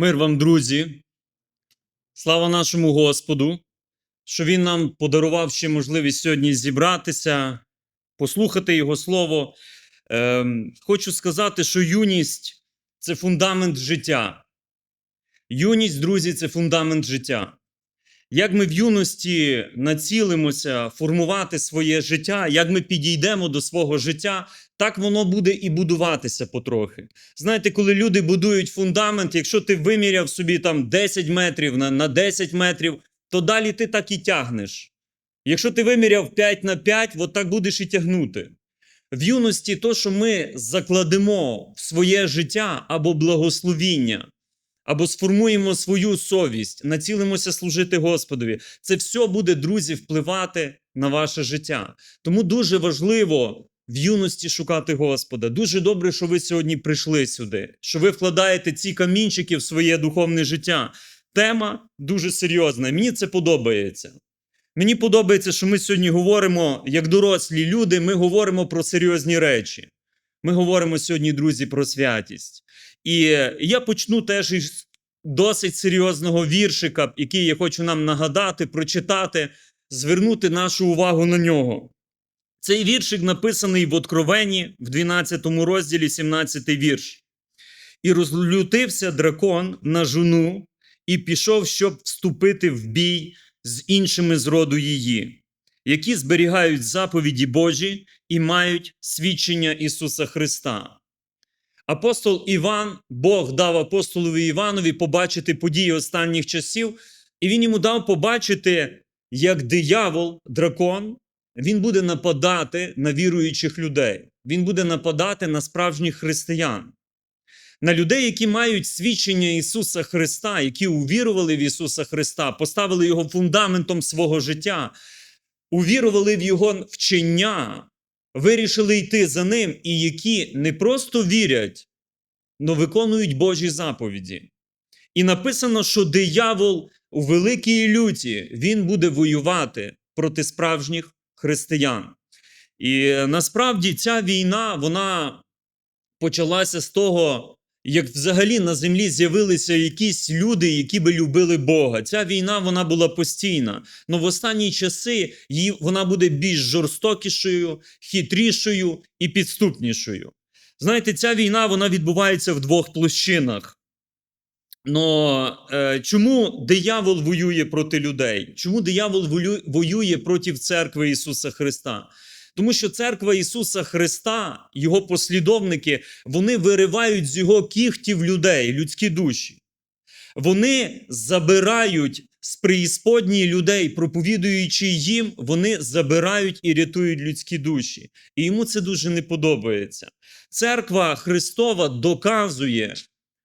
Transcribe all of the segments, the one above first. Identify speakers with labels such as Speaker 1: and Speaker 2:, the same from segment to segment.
Speaker 1: Мир вам, друзі. Слава нашому Господу, що Він нам подарував ще можливість сьогодні зібратися, послухати Його Слово. Ем, хочу сказати, що юність це фундамент життя. Юність, друзі, це фундамент життя. Як ми в юності націлимося формувати своє життя, як ми підійдемо до свого життя, так воно буде і будуватися потрохи. Знаєте, коли люди будують фундамент, якщо ти виміряв собі там 10 метрів на, на 10 метрів, то далі ти так і тягнеш. Якщо ти виміряв 5 на 5, от так будеш і тягнути. В юності то, що ми закладемо в своє життя або благословіння, або сформуємо свою совість, націлимося служити Господові. Це все буде, друзі, впливати на ваше життя. Тому дуже важливо в юності шукати Господа. Дуже добре, що ви сьогодні прийшли сюди, що ви вкладаєте ці камінчики в своє духовне життя. Тема дуже серйозна. Мені це подобається. Мені подобається, що ми сьогодні говоримо, як дорослі люди, ми говоримо про серйозні речі. Ми говоримо сьогодні, друзі, про святість. І я почну теж із досить серйозного віршика, який я хочу нам нагадати, прочитати, звернути нашу увагу на нього. Цей віршик написаний в Откровенні в 12 розділі, 17 вірш. І розлютився дракон на жону і пішов, щоб вступити в бій з іншими з роду її, які зберігають заповіді Божі і мають свідчення Ісуса Христа. Апостол Іван, Бог дав апостолові Іванові побачити події останніх часів, і він йому дав побачити, як диявол, дракон, він буде нападати на віруючих людей. Він буде нападати на справжніх християн, на людей, які мають свідчення Ісуса Христа, які увірували в Ісуса Христа, поставили Його фундаментом свого життя, увірували в Його вчення, вирішили йти за Ним, і які не просто вірять, але виконують Божі заповіді. І написано, що диявол у великій люті він буде воювати проти справжніх християн. І насправді ця війна вона почалася з того, як взагалі на землі з'явилися якісь люди, які би любили Бога. Ця війна вона була постійна. але в останні часи її, вона буде більш жорстокішою, хитрішою і підступнішою. Знаєте, ця війна вона відбувається в двох площинах. Но е, чому диявол воює проти людей? Чому диявол воює проти церкви Ісуса Христа? Тому що церква Ісуса Христа, його послідовники, вони виривають з його кіхтів людей, людські душі. Вони забирають з преісподній людей, проповідуючи їм, вони забирають і рятують людські душі. І йому це дуже не подобається. Церква Христова доказує,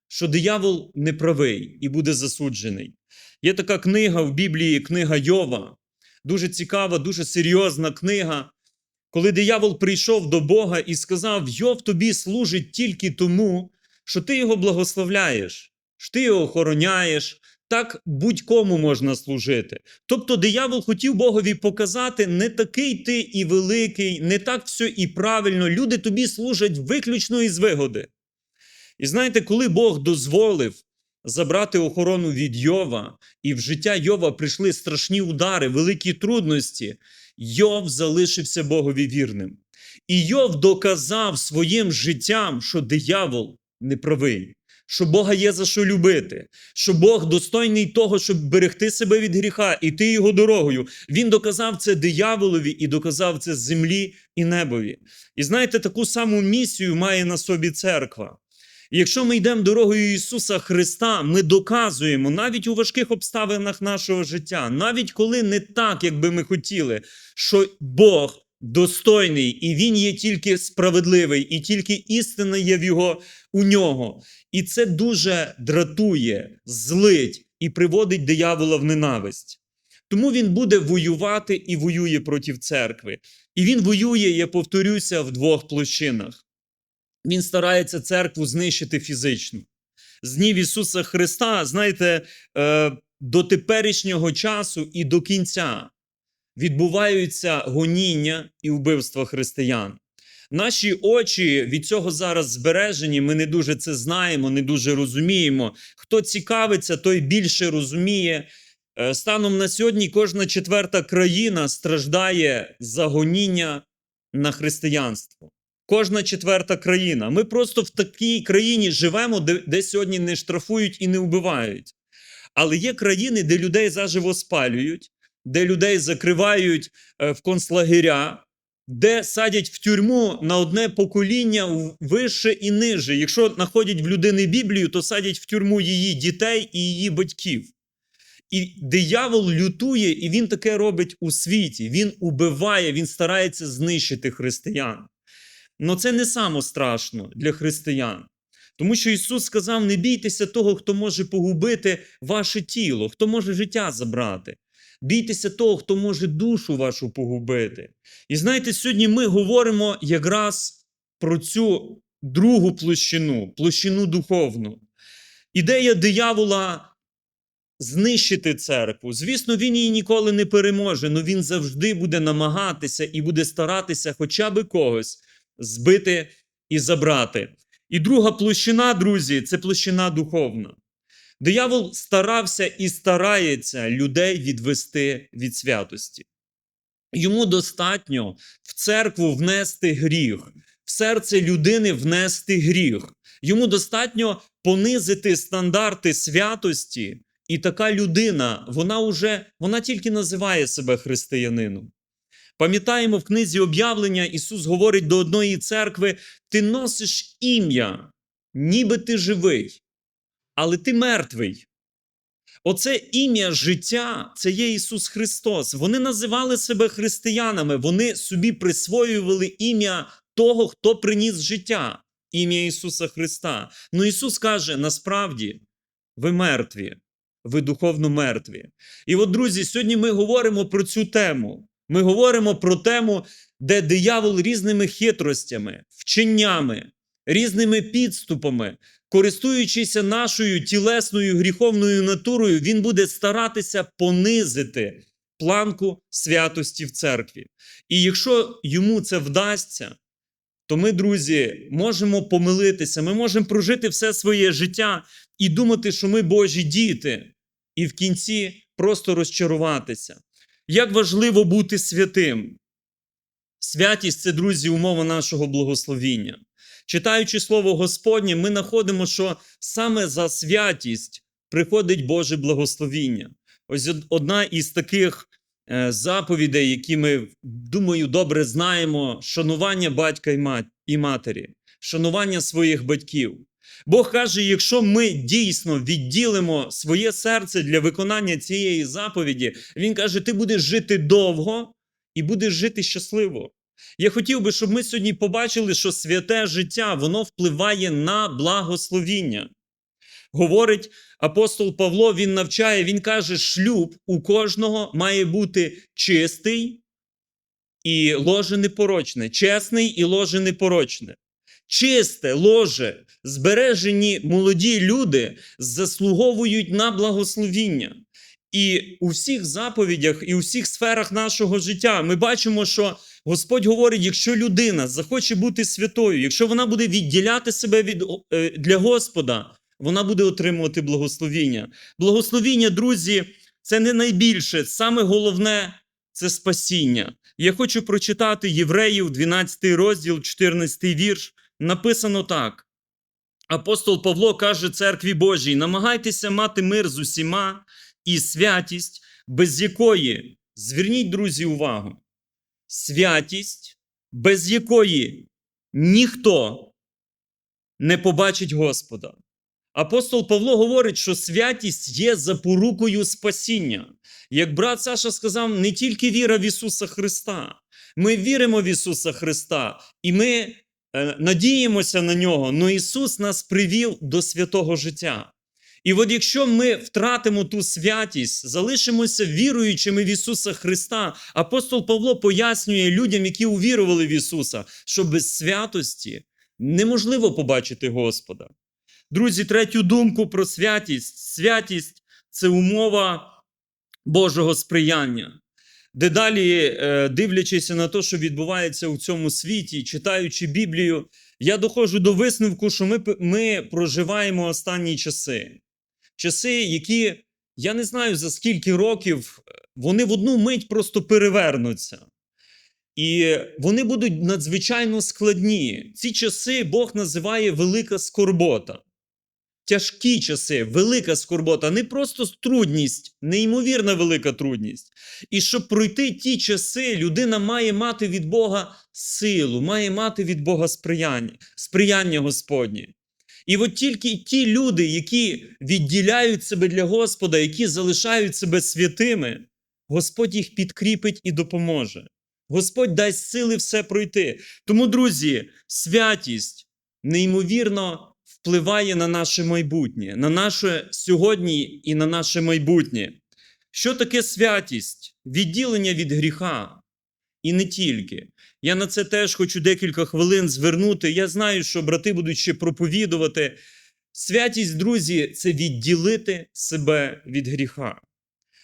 Speaker 1: що диявол неправий і буде засуджений. Є така книга в Біблії, книга Йова. Дуже цікава, дуже серйозна книга. Коли диявол прийшов до Бога і сказав: Йов тобі служить тільки тому, що ти його благословляєш, що ти його охороняєш, так будь-кому можна служити. Тобто диявол хотів Богові показати, не такий ти і великий, не так все і правильно. Люди тобі служать виключно із вигоди. І знаєте, коли Бог дозволив забрати охорону від Йова, і в життя Йова прийшли страшні удари, великі трудності, Йов залишився Богові вірним. І Йов доказав своїм життям, що диявол неправий, що Бога є за що любити, що Бог достойний того, щоб берегти себе від гріха, іти його дорогою. Він доказав це дияволові і доказав це землі і небові. І знаєте, таку саму місію має на собі церква. Якщо ми йдемо дорогою Ісуса Христа, ми доказуємо навіть у важких обставинах нашого життя, навіть коли не так, як би ми хотіли, що Бог достойний, і Він є тільки справедливий, і тільки істина є в його у нього. І це дуже дратує, злить і приводить диявола в ненависть. Тому він буде воювати і воює проти церкви. І він воює, я повторюся, в двох площинах. Він старається церкву знищити фізично. З днів Ісуса Христа, знаєте, е, до теперішнього часу і до кінця відбуваються гоніння і вбивства християн. Наші очі від цього зараз збережені. Ми не дуже це знаємо, не дуже розуміємо. Хто цікавиться, той більше розуміє. Е, Станом на сьогодні кожна четверта країна страждає за гоніння на християнство. Кожна четверта країна. Ми просто в такій країні живемо, де, де сьогодні не штрафують і не вбивають. Але є країни, де людей заживо спалюють, де людей закривають е, в концлагеря, де садять в тюрму на одне покоління вище і ниже. Якщо знаходять в людини Біблію, то садять в тюрму її дітей і її батьків. І диявол лютує, і він таке робить у світі. Він убиває, він старається знищити християн. Но це не само страшно для християн. Тому що Ісус сказав: не бійтеся того, хто може погубити ваше тіло, хто може життя забрати. Бійтеся того, хто може душу вашу погубити. І знаєте, сьогодні ми говоримо якраз про цю другу площину, площину духовну. Ідея диявола знищити церкву. Звісно, він її ніколи не переможе, але він завжди буде намагатися і буде старатися хоча би когось збити і забрати. І друга площина, друзі, це площина духовна. Диявол старався і старається людей відвести від святості. Йому достатньо в церкву внести гріх, в серце людини внести гріх. Йому достатньо понизити стандарти святості, і така людина, вона уже вона тільки називає себе християнином. Пам'ятаємо в книзі об'явлення, Ісус говорить до одної церкви: ти носиш ім'я, ніби ти живий, але ти мертвий. Оце ім'я життя це є Ісус Христос. Вони називали себе християнами, вони собі присвоювали ім'я того, хто приніс життя, ім'я Ісуса Христа. Ну Ісус каже: насправді ви мертві, ви духовно мертві. І от, друзі, сьогодні ми говоримо про цю тему. Ми говоримо про тему, де диявол різними хитростями, вченнями, різними підступами, користуючись нашою тілесною гріховною натурою, він буде старатися понизити планку святості в церкві. І якщо йому це вдасться, то ми, друзі, можемо помилитися, ми можемо прожити все своє життя і думати, що ми Божі діти, і в кінці просто розчаруватися. Як важливо бути святим? Святість це, друзі, умова нашого благословіння. Читаючи Слово Господнє, ми знаходимо, що саме за святість приходить Боже благословіння. Ось одна із таких е, заповідей, які ми, думаю, добре знаємо: шанування батька і матері, шанування своїх батьків. Бог каже: якщо ми дійсно відділимо своє серце для виконання цієї заповіді, Він каже: ти будеш жити довго і будеш жити щасливо. Я хотів би, щоб ми сьогодні побачили, що святе життя воно впливає на благословіння. Говорить апостол Павло, він навчає, він каже, шлюб у кожного має бути чистий і ложе непорочне, чесний і ложе непорочне. Чисте ложе, збережені молоді люди заслуговують на благословіння. І у всіх заповідях, і у всіх сферах нашого життя ми бачимо, що Господь говорить: якщо людина захоче бути святою, якщо вона буде відділяти себе від, е, для Господа, вона буде отримувати благословіння. Благословіння, друзі, це не найбільше. Саме головне це спасіння. Я хочу прочитати Євреїв, 12 розділ, 14 вірш. Написано так. Апостол Павло каже церкві Божій: намагайтеся мати мир з усіма і святість, без якої, зверніть, друзі, увагу, святість, без якої ніхто не побачить Господа. Апостол Павло говорить, що святість є запорукою спасіння. Як брат Саша сказав, не тільки віра в Ісуса Христа. Ми віримо в Ісуса Христа, і ми надіємося на нього, але Ісус нас привів до святого життя. І от якщо ми втратимо ту святість, залишимося віруючими в Ісуса Христа, апостол Павло пояснює людям, які увірували в Ісуса, що без святості неможливо побачити Господа. Друзі, третю думку про святість. Святість це умова Божого сприяння. Дедалі е, дивлячись на те, що відбувається у цьому світі, читаючи Біблію, я доходжу до висновку, що ми, ми проживаємо останні часи. Часи, які я не знаю за скільки років, е, вони в одну мить просто перевернуться. І вони будуть надзвичайно складні. Ці часи Бог називає велика скорбота. Тяжкі часи, велика скорбота, не просто трудність, неймовірна велика трудність. І щоб пройти ті часи, людина має мати від Бога силу, має мати від Бога сприяння, сприяння Господнє. І от тільки ті люди, які відділяють себе для Господа, які залишають себе святими, Господь їх підкріпить і допоможе. Господь дасть сили все пройти. Тому, друзі, святість неймовірно впливає на наше майбутнє, на наше сьогодні і на наше майбутнє. Що таке святість? Відділення від гріха. І не тільки. Я на це теж хочу декілька хвилин звернути. Я знаю, що брати будуть ще проповідувати. Святість, друзі, це відділити себе від гріха.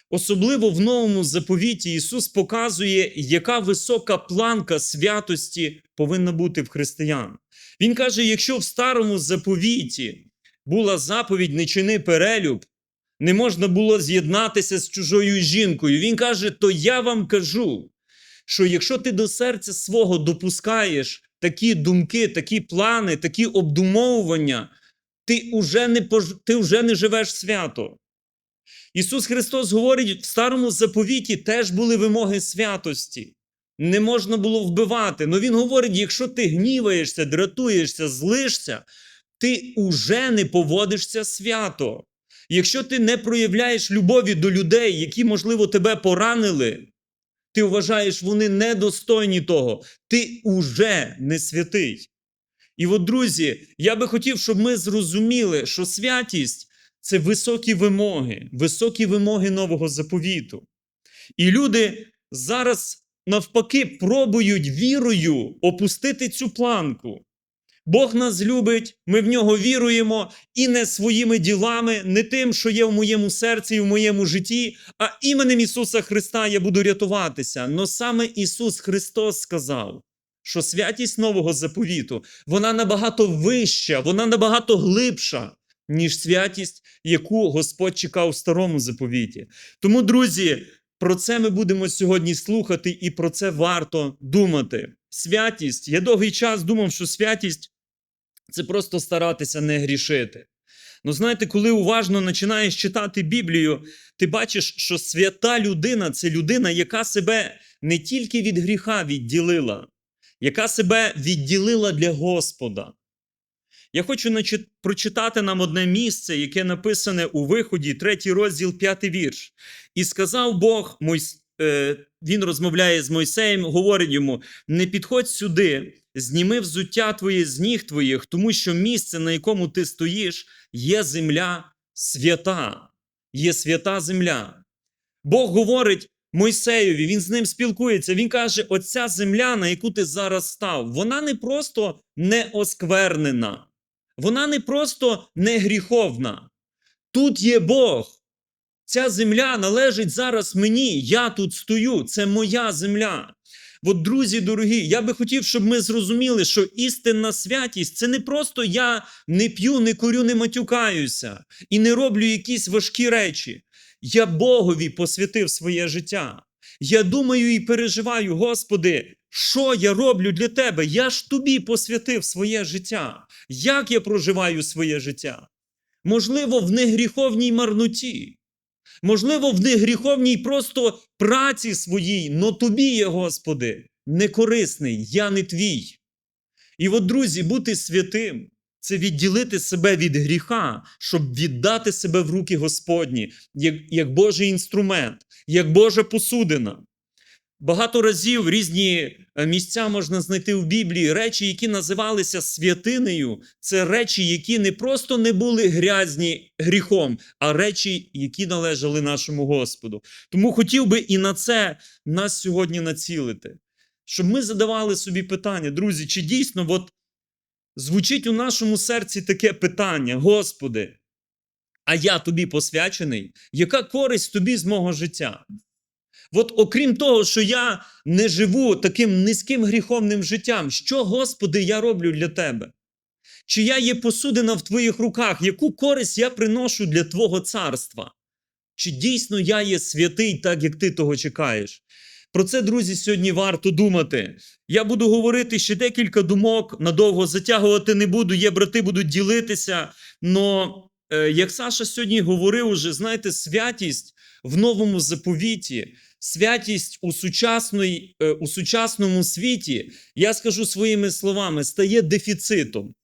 Speaker 1: Особливо в новому заповіті Ісус показує, яка висока планка святості повинна бути в християн. Він каже: якщо в старому заповіті була заповідь не чини перелюб, не можна було з'єднатися з чужою жінкою. Він каже: то я вам кажу, що якщо ти до серця свого допускаєш такі думки, такі плани, такі обдумовування, ти вже не, пож- ти вже не живеш свято. Ісус Христос говорить, в старому заповіті теж були вимоги святості. Не можна було вбивати. Но Він говорить: якщо ти гніваєшся, дратуєшся, злишся, ти уже не поводишся свято. Якщо ти не проявляєш любові до людей, які, можливо, тебе поранили, ти вважаєш, вони недостойні того, ти уже не святий. І от, друзі, я би хотів, щоб ми зрозуміли, що святість це високі вимоги, високі вимоги нового заповіту. І люди зараз навпаки пробують вірою опустити цю планку. Бог нас любить, ми в нього віруємо і не своїми ділами, не тим, що є в моєму серці і в моєму житті, а іменем Ісуса Христа я буду рятуватися. Но саме Ісус Христос сказав, що святість нового заповіту вона набагато вища, вона набагато глибша, ніж святість, яку Господь чекав в старому заповіті. Тому, друзі, про це ми будемо сьогодні слухати, і про це варто думати. Святість. Я довгий час думав, що святість це просто старатися не грішити. Ну, знаєте, коли уважно починаєш читати Біблію, ти бачиш, що свята людина це людина, яка себе не тільки від гріха відділила, яка себе відділила для Господа. Я хочу прочитати нам одне місце, яке написане у виході, третій розділ, п'ятий вірш. І сказав Бог, е, він розмовляє з Мойсеєм, говорить йому: не підходь сюди, зніми взуття твоє з ніг твоїх, тому що місце, на якому ти стоїш, є земля свята, є свята земля. Бог говорить Мойсеєві, він з ним спілкується. Він каже: оця земля, на яку ти зараз став, вона не просто не осквернена, вона не просто не гріховна. Тут є Бог. Ця земля належить зараз мені. Я тут стою. Це моя земля. От, друзі дорогі, я би хотів, щоб ми зрозуміли, що істинна святість це не просто я не п'ю, не курю, не матюкаюся і не роблю якісь важкі речі. Я Богові посвятив своє життя. Я думаю і переживаю, Господи, що я роблю для Тебе? Я ж тобі посвятив своє життя. Як я проживаю своє життя? Можливо, в негріховній марноті. Можливо, в негріховній просто праці своїй, но тобі є, Господи, не корисний, я не твій. І от, друзі, бути святим це відділити себе від гріха, щоб віддати себе в руки Господні, як, як Божий інструмент, як Божа посудина. Багато разів різні е, місця можна знайти в Біблії, речі, які називалися святинею, це речі, які не просто не були грязні гріхом, а речі, які належали нашому Господу. Тому хотів би і на це нас сьогодні націлити, щоб ми задавали собі питання, друзі, чи дійсно от звучить у нашому серці таке питання: Господи, а я тобі посвячений, яка користь тобі з мого життя? От окрім того, що я не живу таким низьким гріховним життям, що, Господи, я роблю для Тебе? Чи я є посудина в Твоїх руках? Яку користь я приношу для Твого царства? Чи дійсно я є святий, так як ти того чекаєш? Про це, друзі, сьогодні варто думати. Я буду говорити ще декілька думок, надовго затягувати не буду. Є брати, будуть ділитися. Но е, як Саша сьогодні говорив, уже знаєте, святість в новому заповіті, святість у, сучасної, е, у сучасному світі, я скажу своїми словами, стає дефіцитом.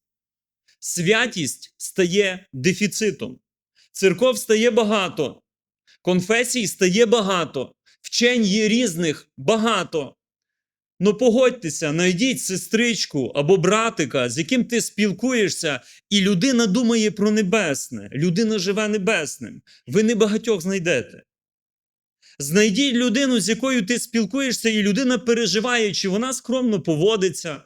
Speaker 1: Святість стає дефіцитом. Церков стає багато, конфесій стає багато, вчень є різних багато. Ну погодьтеся, знайдіть сестричку або братика, з яким ти спілкуєшся, і людина думає про небесне, людина живе небесним. Ви не багатьох знайдете. Знайдіть людину, з якою ти спілкуєшся, і людина переживає, чи вона скромно поводиться,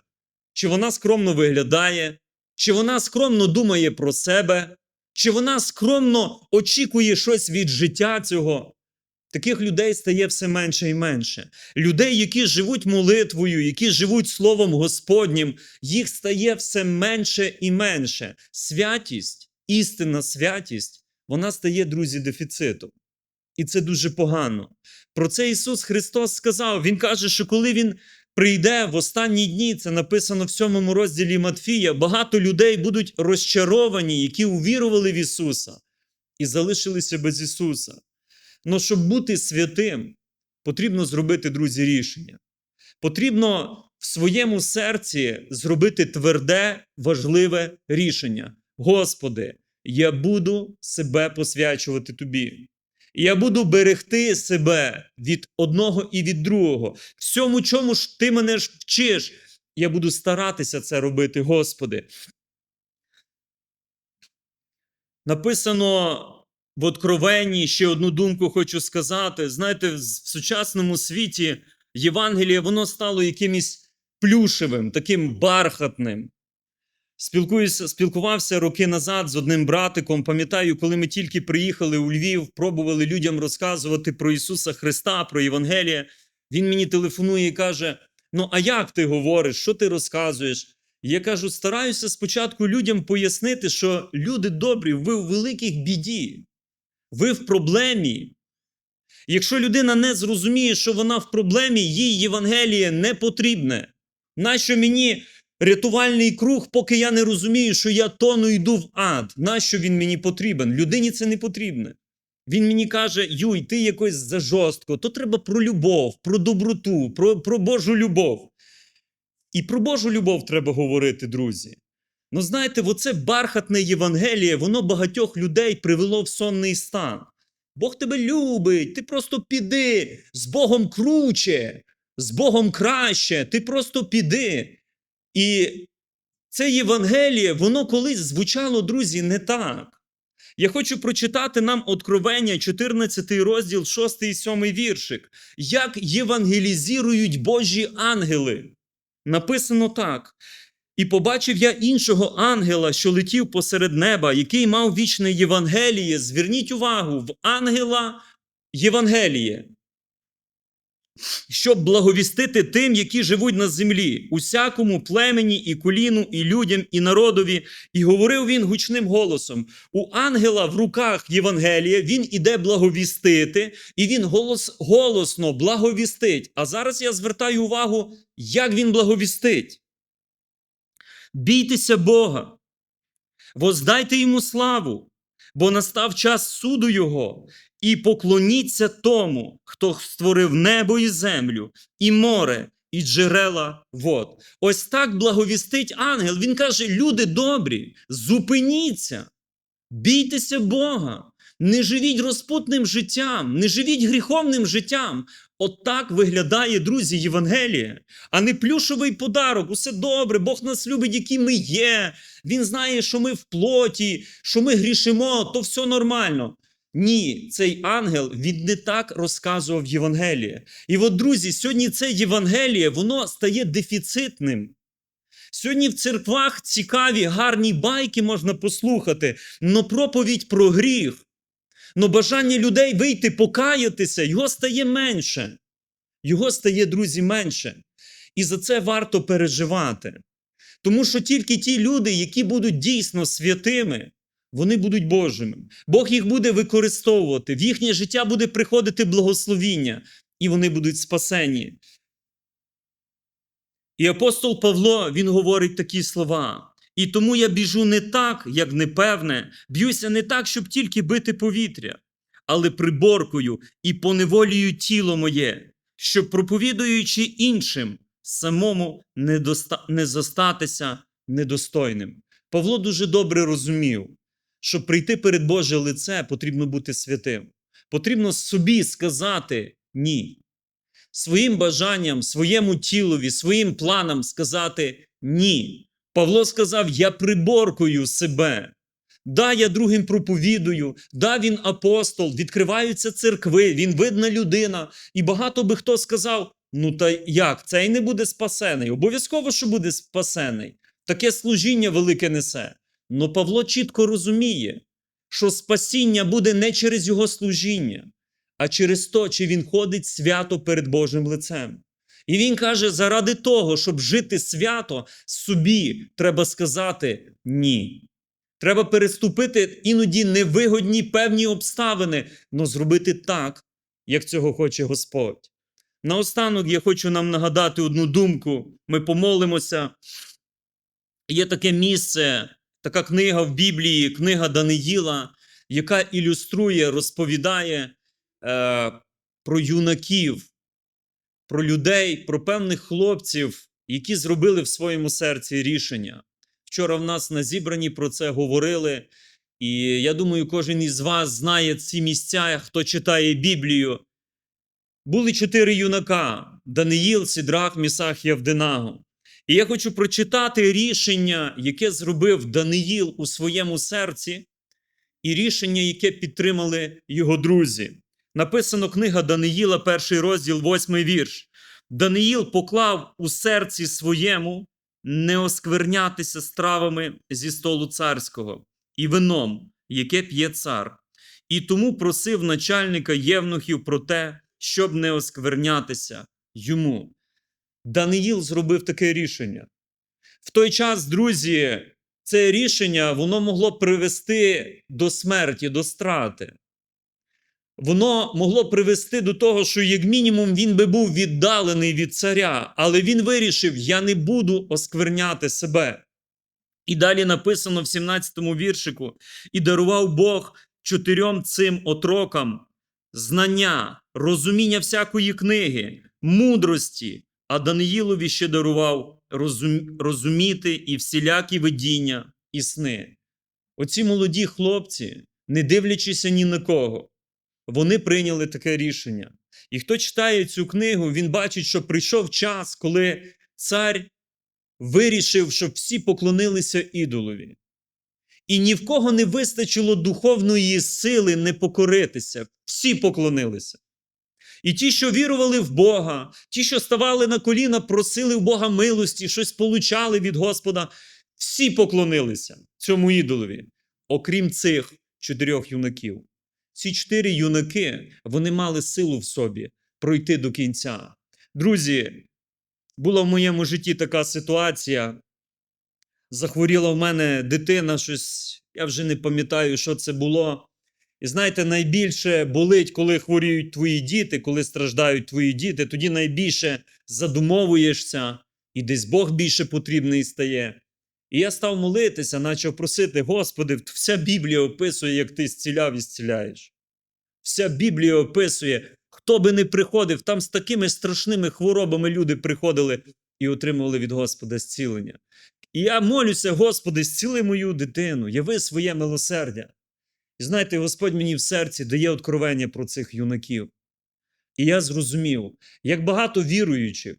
Speaker 1: чи вона скромно виглядає, чи вона скромно думає про себе, чи вона скромно очікує щось від життя цього. Таких людей стає все менше і менше. Людей, які живуть молитвою, які живуть Словом Господнім, їх стає все менше і менше. Святість, істинна святість, вона стає, друзі, дефіцитом. І це дуже погано. Про це Ісус Христос сказав. Він каже, що коли Він прийде в останні дні, це написано в сьомому розділі Матфія, багато людей будуть розчаровані, які увірували в Ісуса і залишилися без Ісуса. Но щоб бути святим, потрібно зробити, друзі, рішення. Потрібно в своєму серці зробити тверде, важливе рішення. Господи, я буду себе посвячувати Тобі. Я буду берегти себе від одного і від другого. Всьому, чому ж ти мене ж вчиш, я буду старатися це робити, Господи. Написано в Откровенні ще одну думку хочу сказати. Знаєте, в сучасному світі Євангеліє воно стало якимось плюшевим, таким бархатним. Спілкуюся, спілкувався роки назад з одним братиком. Пам'ятаю, коли ми тільки приїхали у Львів, пробували людям розказувати про Ісуса Христа, про Євангеліє. Він мені телефонує і каже: Ну, а як ти говориш, що ти розказуєш? Я кажу, стараюся спочатку людям пояснити, що люди добрі, ви в великих біді, ви в проблемі. Якщо людина не зрозуміє, що вона в проблемі, їй Євангеліє не потрібне. Нащо мені рятувальний круг, поки я не розумію, що я тону йду в ад? Нащо він мені потрібен? Людині це не потрібне. Він мені каже: Юй, ти якось зажорстко, то треба про любов, про доброту, про, про Божу любов. І про Божу любов треба говорити, друзі. Ну, знаєте, оце бархатне Євангеліє, воно багатьох людей привело в сонний стан. Бог тебе любить, ти просто піди, з Богом круче, з Богом краще, ти просто піди. І це Євангеліє, воно колись звучало, друзі, не так. Я хочу прочитати нам Откровення, 14 розділ, 6 і 7 віршик. Як євангелізують Божі ангели. Написано так. І побачив я іншого ангела, що летів посеред неба, який мав вічне Євангеліє. Зверніть увагу, в ангела Євангеліє. Щоб благовістити тим, які живуть на землі, усякому племені, і коліну, і людям, і народові. І говорив він гучним голосом: у ангела в руках Євангелія, він іде благовістити, і він голос, голосно благовістить. А зараз я звертаю увагу, як він благовістить. Бійтеся Бога, воздайте йому славу, бо настав час суду Його, і поклоніться тому, хто створив небо і землю, і море, і джерела вод. Ось так благовістить ангел. Він каже: люди добрі, зупиніться, бійтеся Бога. Не живіть розпутним життям, не живіть гріховним життям. От так виглядає, друзі, Євангеліє, а не плюшовий подарок. Усе добре, Бог нас любить, які ми є. Він знає, що ми в плоті, що ми грішимо, то все нормально. Ні, цей ангел він не так розказував Євангеліє. І от, друзі, сьогодні це Євангеліє, воно стає дефіцитним. Сьогодні в церквах цікаві, гарні байки можна послухати, но проповідь про гріх, Но бажання людей вийти, покаятися, його стає менше. Його стає, друзі, менше. І за це варто переживати. Тому що тільки ті люди, які будуть дійсно святими, вони будуть Божими. Бог їх буде використовувати, в їхнє життя буде приходити благословіння, і вони будуть спасені. І апостол Павло він говорить такі слова. І тому я біжу не так, як непевне, б'юся не так, щоб тільки бити повітря, але приборкою і поневолюю тіло моє, щоб проповідуючи іншим, самому не, доста... не зостатися недостойним. Павло дуже добре розумів, щоб прийти перед Боже лице, потрібно бути святим. Потрібно собі сказати ні. Своїм бажанням, своєму тілові, своїм планам сказати ні. Павло сказав: Я приборкую себе. Да, я другим проповідую, да, він апостол, відкриваються церкви, він видна людина. І багато би хто сказав: ну та як, цей не буде спасений. Обов'язково, що буде спасений. Таке служіння велике несе. Но Павло чітко розуміє, що спасіння буде не через його служіння, а через то, чи він ходить свято перед Божим лицем. І він каже: заради того, щоб жити свято, собі треба сказати ні. Треба переступити іноді невигодні певні обставини, але зробити так, як цього хоче Господь. Наостанок я хочу нам нагадати одну думку. Ми помолимося. Є таке місце, така книга в Біблії, книга Даниїла, яка ілюструє, розповідає е, про юнаків, про людей, про певних хлопців, які зробили в своєму серці рішення. Вчора в нас на зібранні про це говорили, і я думаю, кожен із вас знає ці місця, хто читає Біблію. Були чотири юнака: Даниїл, Сідрах, Місах і Авденаго. І я хочу прочитати рішення, яке зробив Даниїл у своєму серці, і рішення, яке підтримали його друзі. Написано книга Даниїла, перший розділ, восьмий вірш. Даниїл поклав у серці своєму не осквернятися стравами зі столу царського і вином, яке п'є цар, і тому просив начальника євнухів про те, щоб не осквернятися йому. Даниїл зробив таке рішення. В той час, друзі, це рішення воно могло привести до смерті, до страти. Воно могло привести до того, що, як мінімум, він би був віддалений від царя, але він вирішив: я не буду оскверняти себе. І далі написано в 17-му віршику: і дарував Бог чотирьом цим отрокам знання, розуміння всякої книги, мудрості, а Даниїлові ще дарував розум... розуміти і всілякі видіння і сни. Оці молоді хлопці, не дивлячися ні на кого, вони прийняли таке рішення. І хто читає цю книгу, він бачить, що прийшов час, коли цар вирішив, щоб всі поклонилися ідолові. І ні в кого не вистачило духовної сили не покоритися. Всі поклонилися. І ті, що вірували в Бога, ті, що ставали на коліна, просили в Бога милості, щось получали від Господа, всі поклонилися цьому ідолові, окрім цих чотирьох юнаків. Ці чотири юнаки вони мали силу в собі пройти до кінця. Друзі, була в моєму житті така ситуація. Захворіла в мене дитина, щось, я вже не пам'ятаю, що це було. І знаєте, найбільше болить, коли хворіють твої діти, коли страждають твої діти, тоді найбільше задумовуєшся, і десь Бог більше потрібний стає. І я став молитися, почав просити, Господи, вся Біблія описує, як ти зціляв і зціляєш. Вся Біблія описує, хто би не приходив, там з такими страшними хворобами люди приходили і отримували від Господа зцілення. І я молюся, Господи, зціли мою дитину, яви своє милосердя. І знаєте, Господь мені в серці дає откровення про цих юнаків. І я зрозумів, як багато віруючих,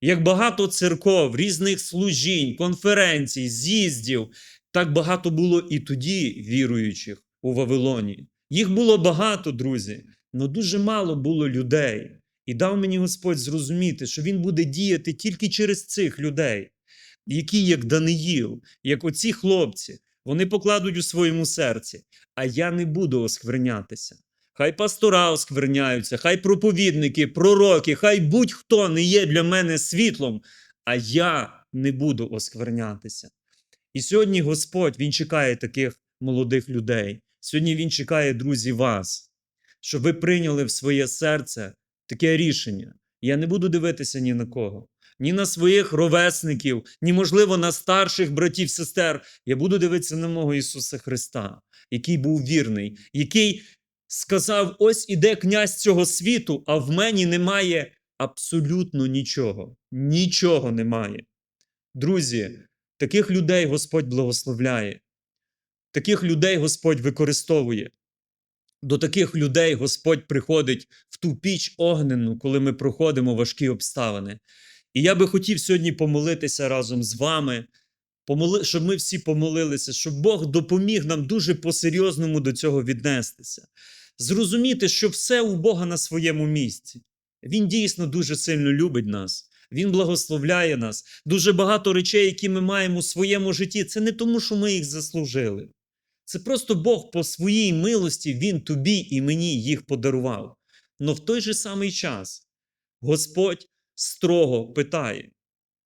Speaker 1: як багато церков, різних служінь, конференцій, з'їздів, так багато було і тоді віруючих у Вавилоні. Їх було багато, друзі, але дуже мало було людей. І дав мені Господь зрозуміти, що Він буде діяти тільки через цих людей, які, як Даниїл, як оці хлопці, вони покладуть у своєму серці, а я не буду осквернятися. Хай пастора оскверняються, хай проповідники, пророки, хай будь-хто не є для мене світлом, а я не буду осквернятися. І сьогодні Господь Він чекає таких молодих людей. Сьогодні Він чекає, друзі, вас, щоб ви прийняли в своє серце таке рішення. Я не буду дивитися ні на кого, ні на своїх ровесників, ні, можливо, на старших братів, сестер. Я буду дивитися на мого Ісуса Христа, який був вірний, який сказав: ось іде князь цього світу, а в мені немає абсолютно нічого. Нічого немає. Друзі, таких людей Господь благословляє. Таких людей Господь використовує. До таких людей Господь приходить в ту піч огнену, коли ми проходимо важкі обставини. І я би хотів сьогодні помолитися разом з вами, щоб ми всі помолилися, щоб Бог допоміг нам дуже по-серйозному до цього віднестися. Зрозуміти, що все у Бога на своєму місці. Він дійсно дуже сильно любить нас. Він благословляє нас. Дуже багато речей, які ми маємо у своєму житті, це не тому, що ми їх заслужили. Це просто Бог по своїй милості, Він тобі і мені їх подарував. Но в той же самий час Господь строго питає.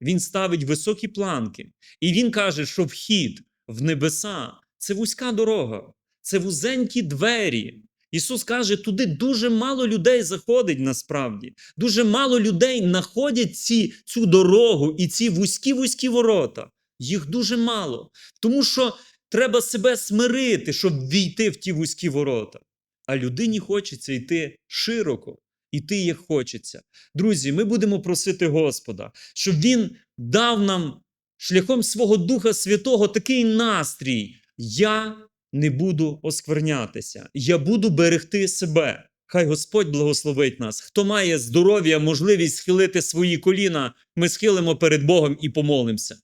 Speaker 1: Він ставить високі планки, і Він каже, що вхід в небеса це вузька дорога, це вузенькі двері. Ісус каже, туди дуже мало людей заходить насправді. Дуже мало людей знаходять ці, цю дорогу і ці вузькі вузькі ворота. Їх дуже мало. Тому що треба себе смирити, щоб війти в ті вузькі ворота. А людині хочеться йти широко, іти як хочеться. Друзі, ми будемо просити Господа, щоб Він дав нам шляхом свого Духа Святого такий настрій. Я не буду осквернятися, я буду берегти себе. Хай Господь благословить нас. Хто має здоров'я, можливість схилити свої коліна, ми схилимо перед Богом і помолимося.